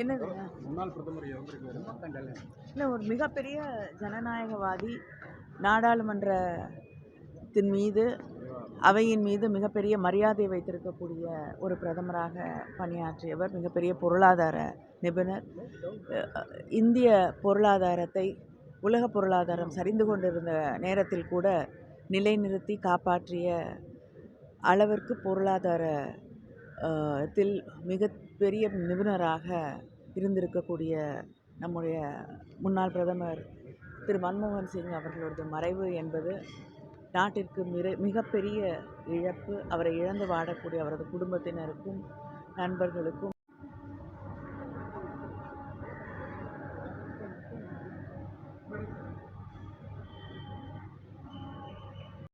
என்னது? முன்னாள் பிரதமர் இறந்திருக்காரு இல்லை. ஒரு மிகப்பெரிய ஜனநாயகவாதி நாடாளுமன்றத்தின் மீது அவையின் மீது மிகப்பெரிய மரியாதை வைத்திருக்கக்கூடிய ஒரு பிரதமராக பணியாற்றியவர் மிகப்பெரிய பொருளாதார நிபுணர். இந்திய பொருளாதாரத்தை உலக பொருளாதாரம் சரிந்து கொண்டிருந்த நேரத்தில் கூட நிலைநிறுத்தி காப்பாற்றிய அளவிற்கு பொருளாதார த்தில் மிகப்பெரிய நிபுணராக இருந்திருக்கக்கூடிய நம்முடைய முன்னாள் பிரதமர் திரு மன்மோகன் சிங் அவர்களது மறைவு என்பது நாட்டிற்கு மிக மிகப்பெரிய இழப்பு. அவரை இழந்து வாடக்கூடிய அவரது குடும்பத்தினருக்கும் நண்பர்களுக்கும்